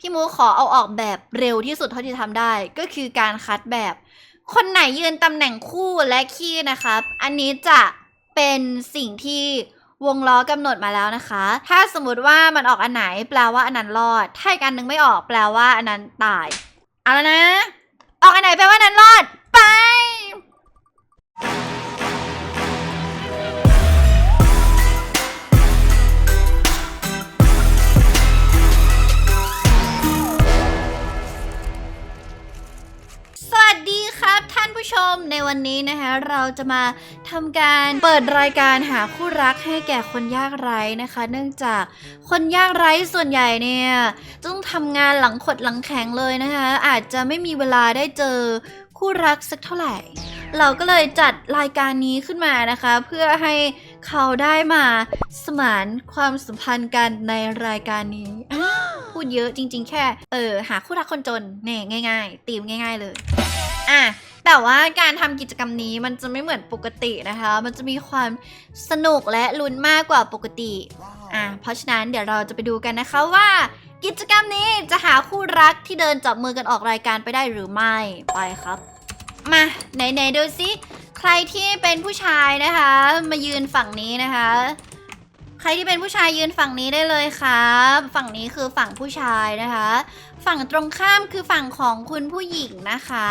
พี่มูขอเอาออกแบบเร็วที่สุดเท่าที่ทำได้ ก็คือการคัดแบบ คนไหนยืนตำแหน่งคู่และขี้นะครับ อันนี้จะเป็นสิ่งที่วงล้อกำหนดมาแล้วนะคะ ถ้าสมมติว่ามันออกอันไหน แปลว่าอันนั้นรอด ถ้าอีกอันหนึงไม่ออกแปลว่าอันนั้นตาย เอาแล้วนะ ออกอันไหนแปลว่าอันนั้นรอด ไป วันนี้นะคะเราจะมาทำการเปิดรายการหาคู่รักให้แก่คนยากไร้นะคะ เนื่องจากคนยากไร้ส่วนใหญ่เนี่ยต้องทำงานหลังขดหลังแข็งเลยนะคะ อาจจะไม่มีเวลาได้เจอคู่รักสักเท่าไหร่ เราก็เลยจัดรายการนี้ขึ้นมานะคะ เพื่อให้เขาได้มาสมานความสัมพันธ์กันในรายการนี้พูดเยอะจริง ๆ แค่ เออหาคู่รักคนจนเนี่ยง่าย ๆตีมง่าย ๆเลย อะ แต่ว่าการทำกิจกรรมนี้มันจะไม่เหมือนปกตินะคะ มันจะมีความสนุกและลุ้นมากกว่าปกติอะเพราะฉะนั้นเดี๋ยวเราจะไปดูกันนะคะว่า กิจกรรมนี้จะหาคู่รักที่เดินจับมือกันออกรายการไปได้หรือไม่ไปครับ มาไหนๆดูซิใครที่เป็นผู้ชายนะคะ มายืนฝั่งนี้นะคะ ใครที่เป็นผู้ชายยืนฝั่งนี้ได้เลยครับ ฝั่งนี้คือฝั่งผู้ชายนะคะ ฝั่งตรงข้ามคือฝั่งของคุณผู้หญิงนะคะ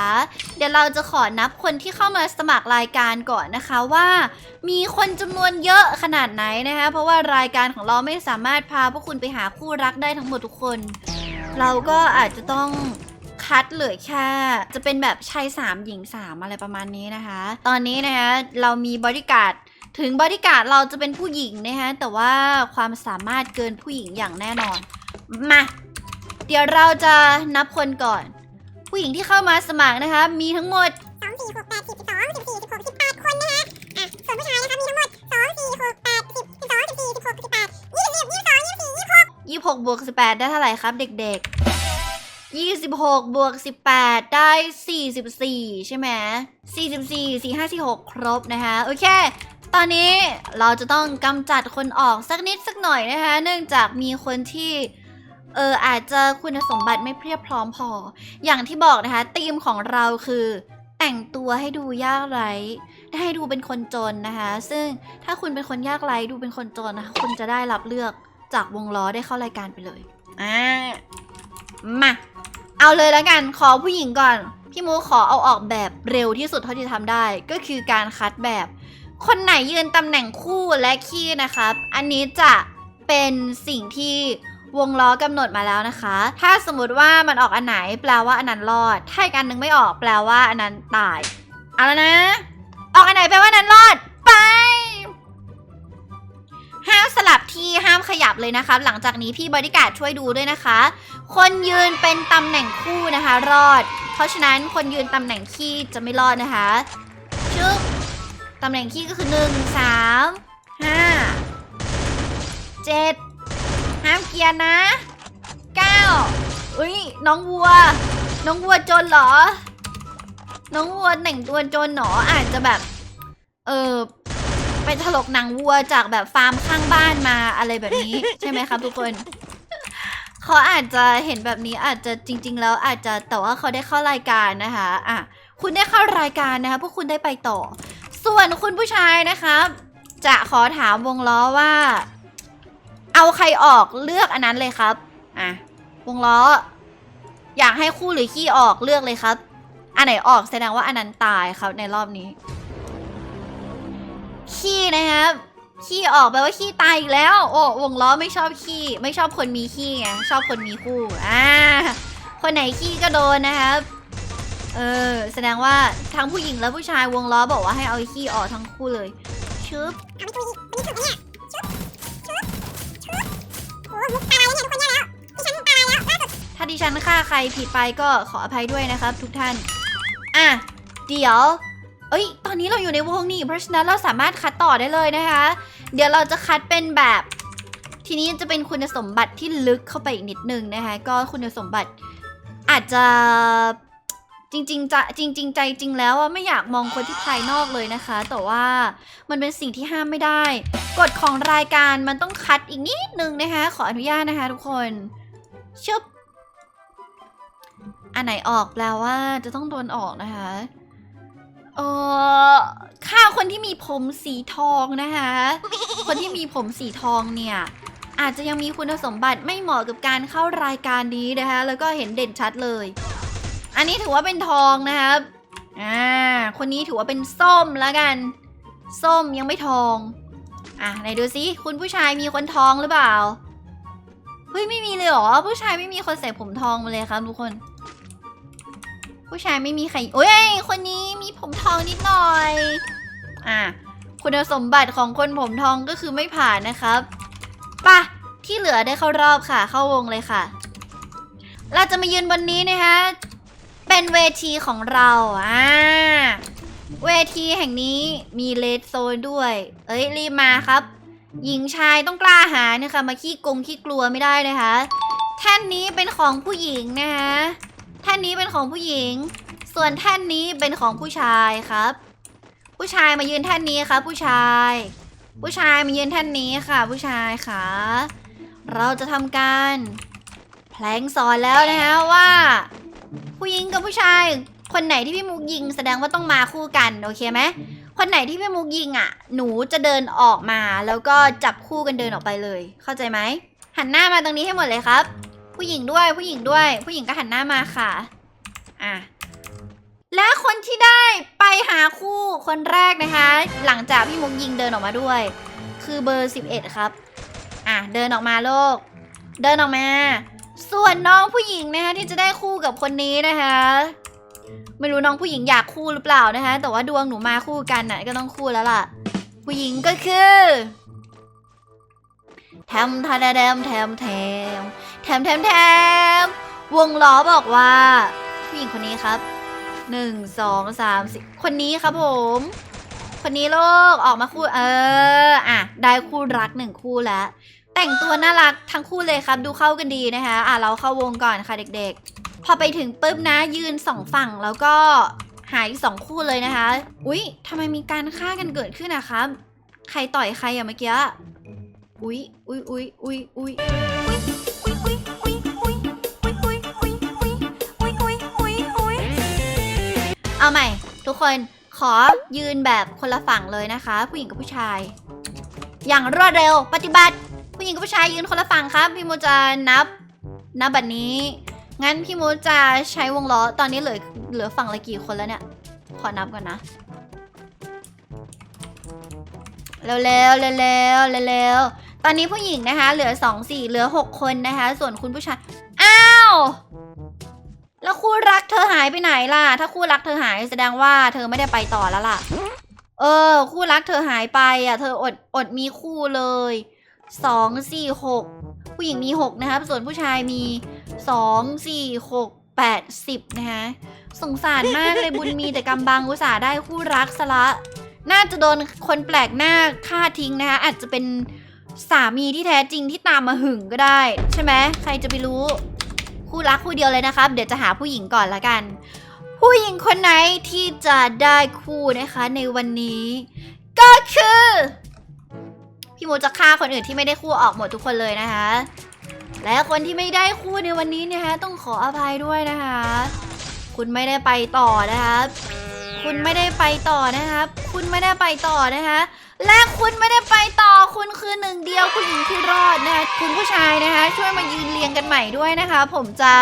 เดี๋ยวเราจะขอนับคนที่เข้ามาสมัครรายการก่อนนะคะว่า มีคนจำนวนเยอะขนาดไหนนะคะ เพราะว่ารายการของเราไม่สามารถพาพวกคุณไปหาคู่รักได้ทั้งหมดทุกคน เราก็อาจจะต้องคัดเหลือแค่จะเป็นแบบชายสามหญิงสามอะไรประมาณนี้นะคะ ตอนนี้นะคะเรามีบริการด ถึงบริการดเราจะเป็นผู้หญิงนะคะแต่ว่าความสามารถเกินผู้หญิงอย่างแน่นอน มา เดี๋ยวเราจะนับคนก่อน ผู้หญิงที่เข้ามาสมัครนะคะ มีทั้งหมดสองสี่หกแปดสิบสองสิบสี่สิบหกสิบแปดคนนะคะอะส่วนผู้ชายนะคะมีทั้งหมดสองสี่หกแปดสิบสิบสองสิบสี่สิบหกสิบแปดยี่สิบยี่สิบสองยี่สิบสี่ยี่สิบหกยี่หกบวกสิบแปดได้เท่าไหร่ครับ เด็กๆยี่สิบหกบวกสิบแปดได้สี่สิบสี่ใช่ไหมสี่สิบสี่สี่ห้าสี่หกครบนะคะ โอเค ตอนนี้เราจะต้องกำจัดคนออกสักนิดสักหน่อยนะคะ เนื่องจากมีคนที่เอออาจจะคุณสมบัติไม่เพียบพร้อมพอ อย่างที่บอกนะคะธีมของเราคือแต่งตัวให้ดูยากไร้ให้ดูเป็นคนจนนะคะ ซึ่งถ้าคุณเป็นคนยากไร้ดูเป็นคนจนนะคะคุณจะได้รับเลือกจากวงล้อได้เข้ารายการไปเลยอ่ามาเอาเลยแล้วกันขอผู้หญิงก่อน พี่มูขอเอาออกแบบเร็วที่สุดเท่าที่ทำได้ ก็คือการคัดแบบ คนไหนยืนตำแหน่งคู่และขี้นะครับ อันนี้จะเป็นสิ่งที่วงล้อกำหนดมาแล้วนะคะ ถ้าสมมติว่ามันออกอันไหนแปลว่าอันนั้นรอด ถ้าอีกอันหนึงไม่ออกแปลว่าอันนั้นตาย เอาแล้วนะ ออกอันไหนแปลว่าอันนั้นรอด ไป ห้ามสลับที่ห้ามขยับเลยนะคะ หลังจากนี้พี่บริการช่วยดูด้วยนะคะ คนยืนเป็นตำแหน่งคู่นะคะ รอด เพราะฉะนั้นคนยืนตำแหน่งขี้จะไม่รอดนะคะ ตำแหน่งขี้ก็คือหนึ่งสามห้าเจ็ดห้ามเกียร์นะเก้าอุ้ยน้องวัว น้องวัวจนเหรอ น้องวัวแต่งตัวจนหรออาจจะแบบ เออไปถลกหนังวัวจากแบบฟาร์มข้างบ้านมาอะไรแบบนี้ ใช่ไหมครับทุกคนเขาอาจจะเห็นแบบนี้อาจจะจริง ๆ แล้วอาจจะแต่ว่าเขาได้เข้ารายการนะคะอะคุณได้เข้ารายการนะคะพวกคุณได้ไปต่อ ส่วนคุณผู้ชายนะครับ จะขอถามวงล้อว่า เอาใครออกเลือกอันนั้นเลยครับ อะ วงล้อ อยากให้คู่หรือขี้ออกเลือกเลยครับ อันไหนออกแสดงว่าอันนั้นตายครับในรอบนี้ ขี้นะครับ ขี้ออกแปลว่าขี้ตายอีกแล้ว โอ้วงล้อไม่ชอบขี้ ไม่ชอบคนมีขี้ไงชอบคนมีคู่ อ่า คนไหนขี้ก็โดนนะครับ เออ แสดงว่าทั้งผู้หญิงและผู้ชายวงล้อบอกว่าให้เอาขี้ออกทั้งคู่เลย ชึบเอาไปคุยวันนี้ถูกไหมเนี่ยชุบชุบชุบโอ้มุกตายแล้วเนี่ยทุกคนแย่แล้วดิฉันตายแล้วล่าสุดถ้าดิฉันฆ่าใครผิดไปก็ขออภัยด้วยนะครับ ทุกท่าน อะ เดี๋ยว เอ้ย ตอนนี้เราอยู่ในวงนี่เพราะฉะนั้นเราสามารถคัดต่อได้เลยนะคะ เดี๋ยวเราจะคัดเป็นแบบ ทีนี้จะเป็นคุณสมบัติที่ลึกเข้าไปอีกนิดนึงนะคะ ก็คุณสมบัติอาจจะ จริงๆจะจริง ๆ ใจจริงแล้วอะไม่อยากมองคนที่ภายนอกเลยนะคะ แต่ว่ามันเป็นสิ่งที่ห้ามไม่ได้กฎของรายการมันต้องคัดอีกนิดนึงนะคะ ขออนุญาตนะคะ ทุกคนชึบอันไหนออกแปลว่าจะต้องโดนออกนะคะเออฆ่าคนที่มีผมสีทองนะคะ คนที่มีผมสีทองเนี่ยอาจจะยังมีคุณสมบัติไม่เหมาะกับการเข้ารายการนี้นะคะ แล้วก็เห็นเด่นชัดเลย อันนี้ถือว่าเป็นทองนะครับ อ่า คนนี้ถือว่าเป็นส้มแล้วกัน ส้มยังไม่ทอง อะไหนดูซิคุณผู้ชายมีคนทองหรือเปล่า เฮ้ยไม่มีเลยเหรอ ผู้ชายไม่มีคนใส่ผมทองมาเลยครับทุกคน ผู้ชายไม่มีใคร โอ้ย คนนี้มีผมทองนิดหน่อย อะคุณสมบัติของคนผมทองก็คือไม่ผ่านนะครับป่ะที่เหลือได้เข้ารอบค่ะ เข้าวงเลยค่ะ เราจะมายืนบนนี้นะคะ เป็นเวทีของเราอ่าเวทีแห่งนี้มีเลดโซนด้วย เอ้ยรีบมาครับ หญิงชายต้องกล้าหาญนะคะมาขี้กงขี้กลัวไม่ได้นะคะแท่นนี้เป็นของผู้หญิงนะคะแท่นนี้เป็นของผู้หญิง ส่วนแท่นนี้เป็นของผู้ชายครับ ผู้ชายมายืนแท่นนี้ครับผู้ชาย ผู้ชายมายืนแท่นนี้ค่ะ ผู้ชายค่ะ เราจะทำการแพลงสอนแล้วนะคะว่า ผู้หญิงกับผู้ชาย คนไหนที่พี่มุกยิง แสดงว่าต้องมาคู่กันโอเคไหมคนไหนที่พี่มุกยิงอะ หนูจะเดินออกมาแล้วก็จับคู่กันเดินออกไปเลย เข้าใจไหมหันหน้ามาตรงนี้ให้หมดเลยครับ ผู้หญิงด้วยผู้หญิงด้วย ผู้หญิงก็หันหน้ามาค่ะอะและคนที่ได้ไปหาคู่คนแรกนะคะ หลังจากพี่มุกยิงเดินออกมาด้วย คือเบอร์ 11 ครับ อะเดินออกมาโลก เดินออกมา ส่วนน้องผู้หญิงนะคะที่จะได้คู่กับคนนี้นะคะ ไม่รู้น้องผู้หญิงอยากคู่หรือเปล่านะคะ แต่ว่าดวงหนูมาคู่กันน่ะก็ต้องคู่แล้วล่ะ ผู้หญิงก็คือแทมทาดาแดมแทมแทมแทมแทมแทมวงล้อบอกว่า ผู้หญิงคนนี้ครับหนึ่งสองสามสี่คนนี้ครับผม คนนี้โลกออกมาคู่เออ อะ ได้คู่รักหนึ่งคู่แล้ว แต่งตัวน่ารักทั้งคู่เลยครับ ดูเข้ากันดีนะคะอะเราเข้าวงก่อนค่ะเด็กๆ พอไปถึงปุ๊บนะยืนสองฝั่งแล้วก็หายสองคู่เลยนะคะ อุ๊ยทำไมมีการฆ่ากันเกิดขึ้นนะครับ ใครต่อยใครอะเมื่อกี้ อุ๊ยอุ๊ยอุ๊ยอุ๊ยอุ๊ยเอาใหม่ ทุกคนขอยืนแบบคนละฝั่งเลยนะคะ ผู้หญิงกับผู้ชาย อย่างรวดเร็วปฏิบัติ ผู้หญิงกับผู้ชายยืนคนละฝั่งครับ พี่โมจะนับนับแบบนี้ งั้นพี่โมจะใช้วงล้อตอนนี้เหลือเหลือฝั่งละกี่คนแล้วเนี่ยขอนับก่อนนะเร็วๆเร็วๆเร็วๆเร็วๆตอนนี้ผู้หญิงนะคะ เหลือสองสี่เหลือหกคนนะคะ ส่วนคุณผู้ชายอ้าวแล้วคู่รักเธอหายไปไหนล่ะ ถ้าคู่รักเธอหายแสดงว่าเธอไม่ได้ไปต่อแล้วล่ะ เออ คู่รักเธอหายไปอะ เธออดอดมีคู่เลย สองสี่หกผู้หญิงมีหกนะครับ ส่วนผู้ชายมีสองสี่หกแปดสิบนะคะสงสารมากเลยบุญมีแต่กำบังอุตส่าห์ได้คู่รักซะละ น่าจะโดนคนแปลกหน้าฆ่าทิ้งนะคะอาจจะเป็นสามีที่แท้จริงที่ตามมาหึงก็ได้ ใช่ไหมใครจะไปรู้ คู่รักคู่เดียวเลยนะครับ เดี๋ยวจะหาผู้หญิงก่อนละกัน ผู้หญิงคนไหนที่จะได้คู่นะคะในวันนี้ ก็คือ พี่โมจะฆ่าคนอื่นที่ไม่ได้คู่ออกหมดทุกคนเลยนะคะ และคนที่ไม่ได้คู่ในวันนี้นะคะต้องขออภัยด้วยนะคะ คุณไม่ได้ไปต่อนะคะคุณไม่ได้ไปต่อนะครับ คุณไม่ได้ไปต่อนะคะและคุณไม่ได้ไปต่อคุณคือหนึ่งเดียวผู้หญิงที่รอดนะคะคุณผู้ชายนะคะ ช่วยมายืนเรียงกันใหม่ด้วยนะคะ ผมจะ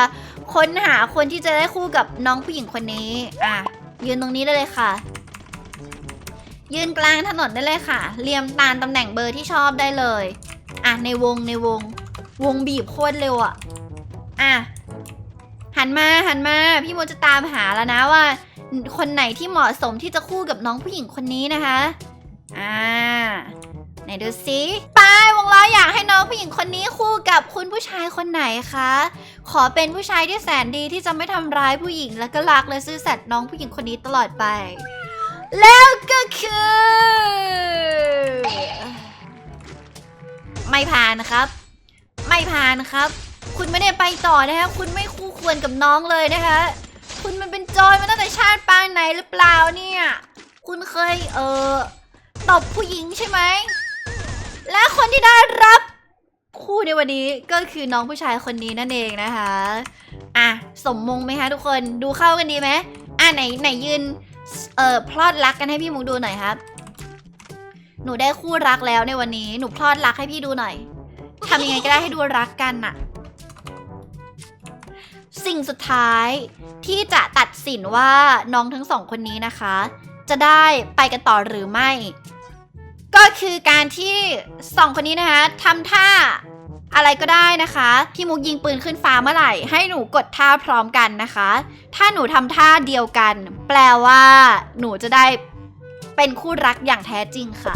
ค้นหาคนที่จะได้คู่กับน้องผู้หญิงคนนี้อะยืนตรงนี้ได้เลยค่ะ ยืนกลางถนนได้เลยค่ะ เรียงตามตำแหน่งเบอร์ที่ชอบได้เลย อะในวงในวง วงบีบโคตรเร็วอะ อะ หันมาหันมา พี่โมจะตามหาแล้วนะว่า คนไหนที่เหมาะสมที่จะคู่กับน้องผู้หญิงคนนี้นะคะ อ่าไหนดูสิปายวงล้ออยากให้น้องผู้หญิงคนนี้คู่กับคุณผู้ชายคนไหนคะ ขอเป็นผู้ชายที่แสนดีที่จะไม่ทำร้ายผู้หญิงแล้วก็รักและซื่อสัตย์น้องผู้หญิงคนนี้ตลอดไป แล้วก็คือ ไม่ผ่านครับ ไม่ผ่านครับ คุณไม่ได้ไปต่อนะคะคุณไม่คู่ควรกับน้องเลยนะคะ คุณมันเป็นโจรมาตั้งแต่ชาติปางไหนหรือเปล่าเนี่ย คุณเคยเออตบผู้หญิงใช่ไหม และคนที่ได้รับคู่ในวันนี้ก็คือน้องผู้ชายคนนี้นั่นเองนะคะ อะ สมมงไหมคะทุกคน ดูเข้ากันดีไหมอะไหนไหนยืน เอ่อพลอดรักกันให้พี่มุกดูหน่อยครับ หนูได้คู่รักแล้วในวันนี้ หนูพลอดรักให้พี่ดูหน่อยทำยังไงก็ได้ให้ดูรักกันน่ะ สิ่งสุดท้ายที่จะตัดสินว่าน้องทั้งสองคนนี้นะคะ จะได้ไปกันต่อหรือไม่ ก็คือการที่สองคนนี้นะคะทำท่า อะไรก็ได้นะคะพี่มุกยิงปืนขึ้นฟ้าเมื่อไหร่ ให้หนูกดท่าพร้อมกันนะคะ ถ้าหนูทำท่าเดียวกัน แปลว่า หนูจะได้เป็นคู่รักอย่างแท้จริงค่ะ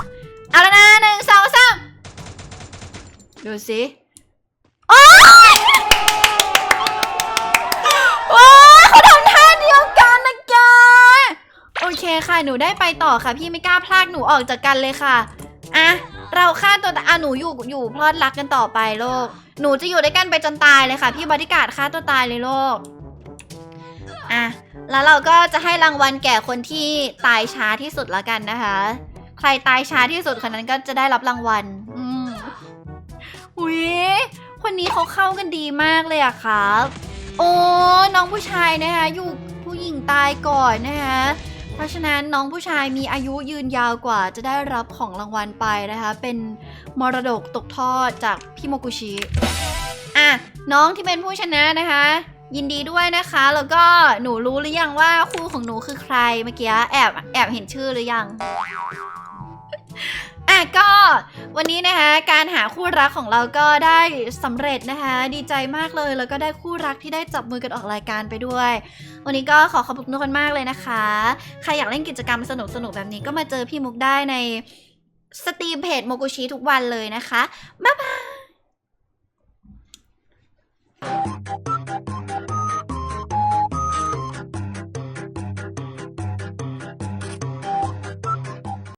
เอาแล้วนะหนึ่งสองสามดูสิโอ๊ยโอ๊ยเขาทำท่าเดียวกันนะแกโอเคค่ะหนูได้ไปต่อค่ะ พี่ไม่กล้าพลากหนูออกจากกันเลยค่ะอะ เราฆ่าตัวตายอะหนูอยู่อยู่พลอดรักกันต่อไปโลก หนูจะอยู่ด้วยกันไปจนตายเลยค่ะ พี่บริการดฆ่าตัวตายเลยโลกอะแล้วเราก็จะให้รางวัลแก่คนที่ตายช้าที่สุดละกันนะคะ ใครตายช้าที่สุดคนนั้นก็จะได้รับรางวัล อืมอุ้ยคนนี้เขาเข้ากันดีมากเลยอะครับ โอ้น้องผู้ชายนะคะอยู่ผู้หญิงตายก่อนนะคะ ราะฉะนั้นน้องผู้ชายมีอายุยืนยาวกว่าจะได้รับของรางวัลไปนะคะ เป็นมรดกตกทอดจากพี่โมกุชิอะน้องที่เป็นผู้ชนะนะคะ ยินดีด้วยนะคะ แล้วก็หนูรู้หรือยังว่าคู่ของหนูคือใครเมื่อกี้แอบแอบเห็นชื่อหรือยังอะก็วันนี้นะคะการหาคู่รักของเราก็ได้สำเร็จนะคะ ดีใจมากเลยแล้วก็ได้คู่รักที่ได้จับมือกันออกรายการไปด้วย วันนี้ก็ขอขอบคุณทุกคนมากเลยนะคะ ใครอยากเล่นกิจกรรมสนุกๆแบบนี้ก็มาเจอพี่มุกได้ในสตรีมเพจโมกุชิทุกวันเลยนะคะบ๊ายบาย